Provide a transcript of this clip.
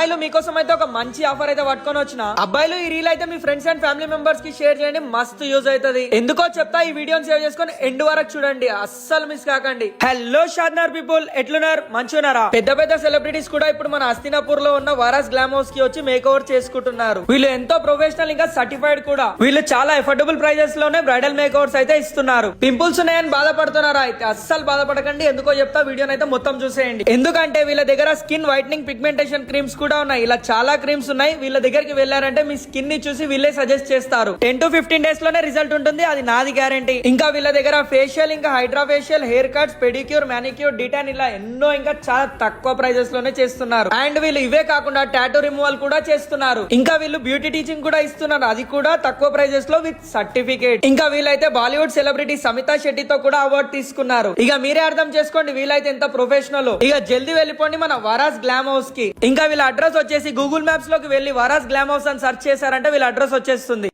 అబ్బాయిలు మీకోసం అయితే ఒక మంచి ఆఫర్ అయితే పట్టుకొని వచ్చిన. అబ్బాయిలు ఈ రీల్ అయితే మీ ఫ్రెండ్స్ అండ్ ఫ్యామిలీ మెంబర్స్కి షేర్ చేయండి మస్తు యూజ్ అవుతుంది. ఎందుకో చెప్తా ఈ వీడియోని సేవ్ చేసుకొని ఎండ్ వరకు చూడండి అస్సలు మిస్ కాకండి. హలో షాద్నార్ పీపుల్ ఎట్లున్నారు? మంచున్నారా పెద్ద పెద్ద సెలబ్రిటీస్ కూడా ఇప్పుడు మన అస్తినాపూర్లో ఉన్న వారాస్ గ్లామ్ హౌస్కి వచ్చి మేక్ ఓవర్ చేసుకుంటున్నారు. వీళ్ళు ఎంతో ప్రొఫెషనల్ ఇంకా సర్టిఫైడ్ కూడా. వీళ్ళు చాలా ఎఫర్డబుల్ ప్రైజెస్లోనే బ్రైడల్ మేక్ ఓవర్స్ అయితే ఇస్తున్నారు. పింపుల్స్ ఉన్నాయని బాధపడుతున్నారా? అయితే అస్సలు బాధపడకండి ఎందుకో చెప్తా వీడియోని అయితే మొత్తం చూసేయండి. ఎందుకంటే వీళ్ళ దగ్గర స్కిన్ వైట్నింగ్ పిగ్మెంటేషన్ క్రీమ్స్ కూడా ఉన్నాయి. ఇలా చాలా క్రీమ్స్ ఉన్నాయి. వీళ్ళ దగ్గరికి వెళ్ళారంటే మీ స్కిన్ని చూసి వీళ్ళే సజెస్ట్ చేస్తారు. టెన్ టు ఫిఫ్టీన్ డేస్లోనే రిజల్ట్ ఉంటుంది. అది నాది గ్యారంటీ ఇంకా వీళ్ళ దగ్గర ఫేషియల్ ఇంకా hydra facial hair cuts pedicure manicure detan ఇలా ఎన్నో ఇంకా చాలా తక్కువ ప్రైజెస్లోనే చేస్తున్నారు. అండ్ వీళ్ళు ఇవే కాకుండా టాటూ రిమూవల్ కూడా చేస్తున్నారు. ఇంకా వీళ్ళు బ్యూటీ టీచింగ్ కూడా ఇస్తున్నారు. అది కూడా తక్కువ ప్రైజెస్లో విత్ సర్టిఫికేట్ ఇంకా వీళ్ళైతే బాలీవుడ్ సెలబ్రిటీ సమితా శెట్టితో కూడా అవార్డు తీసుకున్నారు. ఇక మీరే అర్థం చేసుకోండి వీళ్ళైతే ఎంత ప్రొఫెషనల్ ఇక జల్దీ వెళ్ళిపోండి మన వరాస్ గ్లామ్ హౌస్కి. ఇంకా వీళ్ళ అడ్రస్ వచ్చేసి గూగుల్ మ్యాప్స్లోకి వెళ్ళి వరాస్ గ్లామ్ హౌస్ అని సెర్చ్ చేశారంటే వీళ్ళ అడ్రస్ వచ్చేస్తుంది.